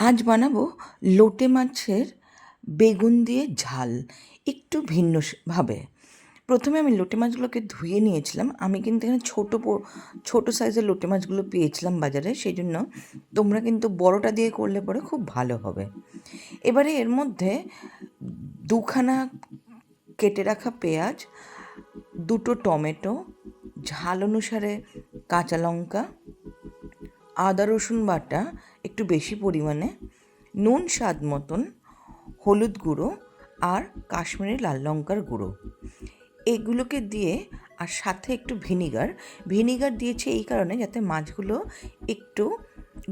আজ বানাবো লোটে মাছের বেগুন দিয়ে ঝাল, একটু ভিন্ন স- ভাবে। প্রথমে আমি লোটে মাছগুলোকে ধুয়ে নিয়েছিলাম। আমি কিন্তু এখানে ছোটো ছোটো সাইজের লোটে মাছগুলো পেয়েছিলাম বাজারে সেই জন্য তোমরা কিন্তু বড়টা দিয়ে করলে পরে খুব ভালো হবে। এবারে এর মধ্যে দুখানা কেটে রাখা পেঁয়াজ, দুটো টমেটো, ঝাল অনুসারে কাঁচা লঙ্কা, আদা রসুন বাটা একটু বেশি পরিমাণে নুন স্বাদ মতন, হলুদ গুঁড়ো আর কাশ্মীরি লাল লঙ্কার গুঁড়ো। এগুলোকে দিয়ে আর সাথে একটু ভিনিগার। ভিনিগার দিয়েছি এই কারণে যাতে মাছগুলো একটু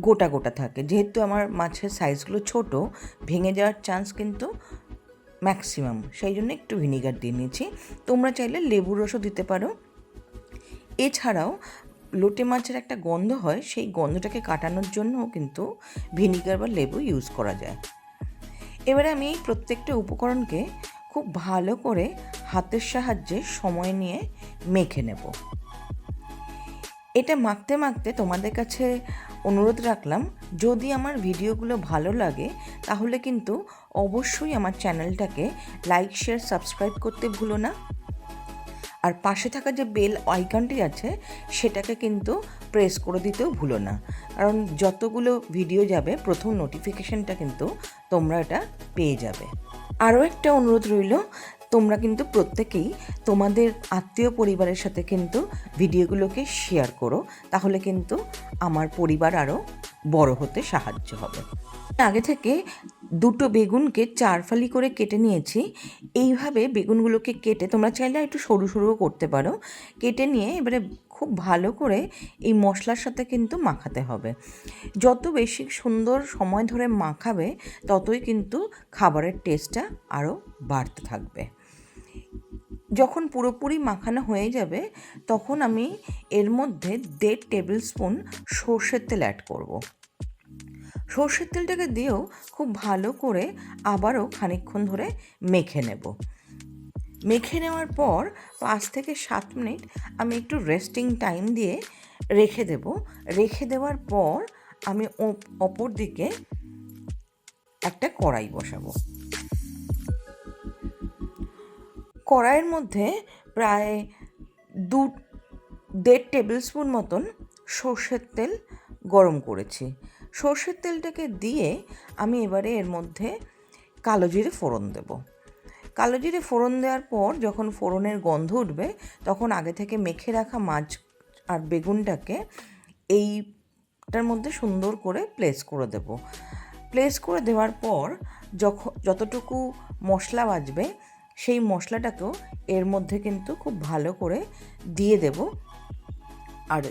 গোটা গোটা থাকে। যেহেতু আমার মাছের সাইজগুলো ছোট, ভেঙে যাওয়ার চান্স কিন্তু ম্যাক্সিমাম সেই জন্য একটু ভিনিগার দিয়ে নিয়েছি। তোমরা চাইলে লেবুর রসও দিতে পারো। এছাড়াও লোটে মাছের একটা গন্ধ হয়, সেই গন্ধটাকে কাটানোর জন্যও কিন্তু ভিনিগার বা লেবু ইউজ করা যায়। এবারে আমি এই প্রত্যেকটা উপকরণকে খুব ভালো করে হাতের সাহায্যে সময় নিয়ে মেখে নেব। এটা মাখতে মাখতে তোমাদের কাছে অনুরোধ রাখলাম, যদি আমার ভিডিওগুলো ভালো লাগে, তাহলে কিন্তু অবশ্যই আমার চ্যানেলটাকে লাইক শেয়ার সাবস্ক্রাইব করতে ভুলো না। আর পাশে থাকা যে বেল আইকনটি আছে, সেটাকে কিন্তু প্রেস করে দিতেও ভুলো না। কারণ যতগুলো ভিডিও যাবে, প্রথম নোটিফিকেশনটা কিন্তু তোমরা এটা পেয়ে যাবে। আরও একটা অনুরোধ রইল, তোমরা কিন্তু প্রত্যেকেই তোমাদের আত্মীয় পরিবারের সাথে কিন্তু ভিডিওগুলোকে শেয়ার করো, তাহলে কিন্তু আমার পরিবার আরও বড় হতে সাহায্য হবে। আগে থেকে দুটো বেগুনকে চার ফালি করে কেটে নিয়েছি। এইভাবে বেগুনগুলোকে কেটে তোমরা চাইলে একটু সরু সরুও করতে পারো। কেটে নিয়ে এবারে খুব ভালো করে এই মশলার সাথে কিন্তু মাখাতে হবে। যত বেশি সুন্দর সময় ধরে মাখাবে, ততই কিন্তু খাবারের টেস্টটা আরও বাড়তে থাকবে। যখন পুরোপুরি মাখানো হয়ে যাবে, তখন আমি এর মধ্যে দেড় টেবিল স্পুন সর্ষের তেল অ্যাড করব। সর্ষের তেলটাকে দিয়েও খুব ভালো করে আবারও খানিকক্ষণ ধরে মেখে নেব। মেখে নেওয়ার পর পাঁচ থেকে সাত মিনিট আমি একটু রেস্টিং টাইম দিয়ে রেখে দেব। রেখে দেওয়ার পর আমি অপর দিকে একটা কড়াই বসাবো। কড়াইয়ের মধ্যে প্রায় দু, দেড় টেবিল স্পুন মতন সর্ষের তেল গরম করেছি। সর্ষের তেলটাকে দিয়ে আমি এবারে এর মধ্যে কালো জিরে ফোড়ন দেব। কালো জিরে ফোড়ন দেওয়ার পর যখন ফোড়নের গন্ধ উঠবে, তখন আগে থেকে মেখে রাখা মাছ আর বেগুনটাকে এইটার মধ্যে সুন্দর করে প্লেস করে দেব। প্লেস করে দেওয়ার পর যখন যতটুকু মশলা বাজবে, সেই মশলাটাকেও এর মধ্যে কিন্তু খুব ভালো করে দিয়ে দেব। আর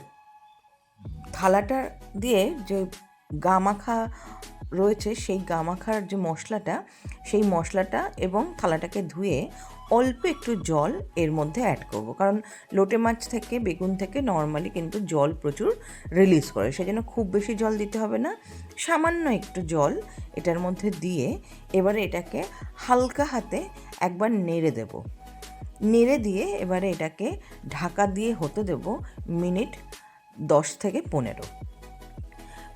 থালাটা দিয়ে যে গামাখা রয়েছে, সেই গামাখার যে মশলাটা, সেই মশলাটা এবং থালাটাকে ধুয়ে অল্প একটু জল এর মধ্যে অ্যাড করব। কারণ লোটে মাছ থেকে, বেগুন থেকে নর্মালি কিন্তু জল প্রচুর রিলিজ করে। সেজন্য খুব বেশি জল দিতে হবে না। সামান্য একটু জল এটার মধ্যে দিয়ে এবারে এটাকে হালকা হাতে একবার নেড়ে দেব। নেড়ে দিয়ে এবারে এটাকে ঢাকা দিয়ে হতে দেব মিনিট দশ থেকে পনেরো।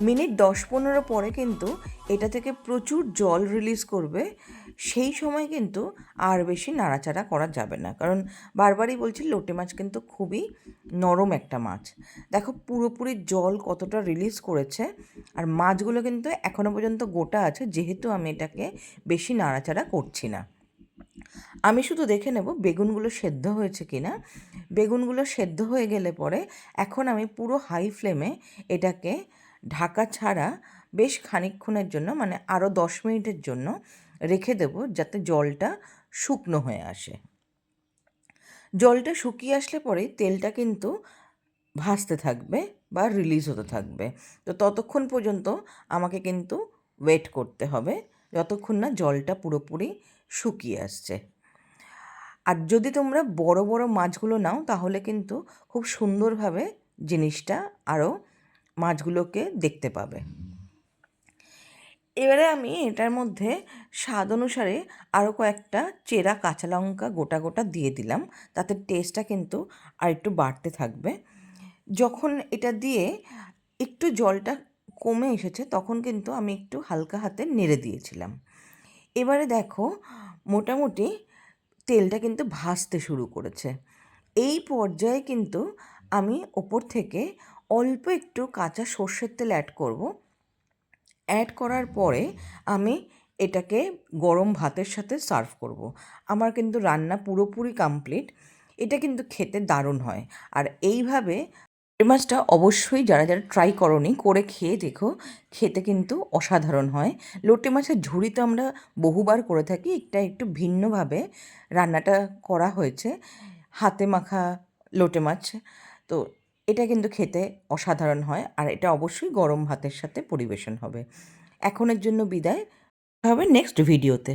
মিনিট দশ পনেরো পরে কিন্তু এটা থেকে প্রচুর জল রিলিজ করবে। সেই সময় কিন্তু আর বেশি নাড়াচাড়া করা যাবে না। কারণ বারবারই বলছি, লোটে মাছ কিন্তু খুবই নরম একটা মাছ। দেখো, পুরোপুরি জল কতটা রিলিজ করেছে আর মাছগুলো কিন্তু এখনও পর্যন্ত গোটা আছে, যেহেতু আমি এটাকে বেশি নাড়াচাড়া করছি না। আমি শুধু দেখে নেব বেগুনগুলো সেদ্ধ হয়েছে কি না বেগুনগুলো সেদ্ধ হয়ে গেলে পরে এখন আমি পুরো হাই ফ্লেমে এটাকে ঢাকা ছাড়া বেশ খানিকক্ষণের জন্য মানে আরও দশ মিনিটের জন্য রেখে দেব যাতে জলটা শুকনো হয়ে আসে। জলটা শুকিয়ে আসলে পরে তেলটা কিন্তু ভাসতে থাকবে বা রিলিজ হতে থাকবে। তো ততক্ষণ পর্যন্ত আমাকে কিন্তু ওয়েট করতে হবে, যতক্ষণ না জলটা পুরোপুরি শুকিয়ে আসছে। আর যদি তোমরা বড় বড় মাছগুলো নাও, তাহলে কিন্তু খুব সুন্দরভাবে জিনিসটা আরও মাছগুলোকে দেখতে পাবে। এবারে আমি এটার মধ্যে স্বাদ অনুসারে আরও কয়েকটা চেরা কাঁচা লঙ্কা গোটা গোটা দিয়ে দিলাম। তাতে টেস্টটা কিন্তু আর একটু বাড়তে থাকবে। যখন এটা দিয়ে একটু জলটা কমে এসেছে, তখন কিন্তু আমি একটু হালকা হাতে নেড়ে দিয়েছিলাম। এবারে দেখো, মোটামুটি তেলটা কিন্তু ভাসতে শুরু করেছে। এই পর্যায়ে কিন্তু আমি ওপর থেকে অল্প একটু কাঁচা সর্ষের তেল অ্যাড করব। অ্যাড করার পরে আমি এটাকে গরম ভাতের সাথে সার্ভ করব। আমার কিন্তু রান্না পুরোপুরি কমপ্লিট এটা কিন্তু খেতে দারুণ হয়। আর এইভাবে মাছটা অবশ্যই যারা যারা ট্রাই করনি, করে খেয়ে দেখো, খেতে কিন্তু অসাধারণ হয়। লোটে মাছের ঝুড়ি তো আমরা বহুবার করে থাকি, এটা একটু ভিন্নভাবে রান্নাটা করা হয়েছে। হাতে মাখা লোটে মাছ। তো এটা কিন্তু খেতে অসাধারণ হয় আর এটা অবশ্যই গরম ভাতের সাথে পরিবেশন হবে। এখনের জন্য বিদায়। হবে নেক্সট ভিডিওতে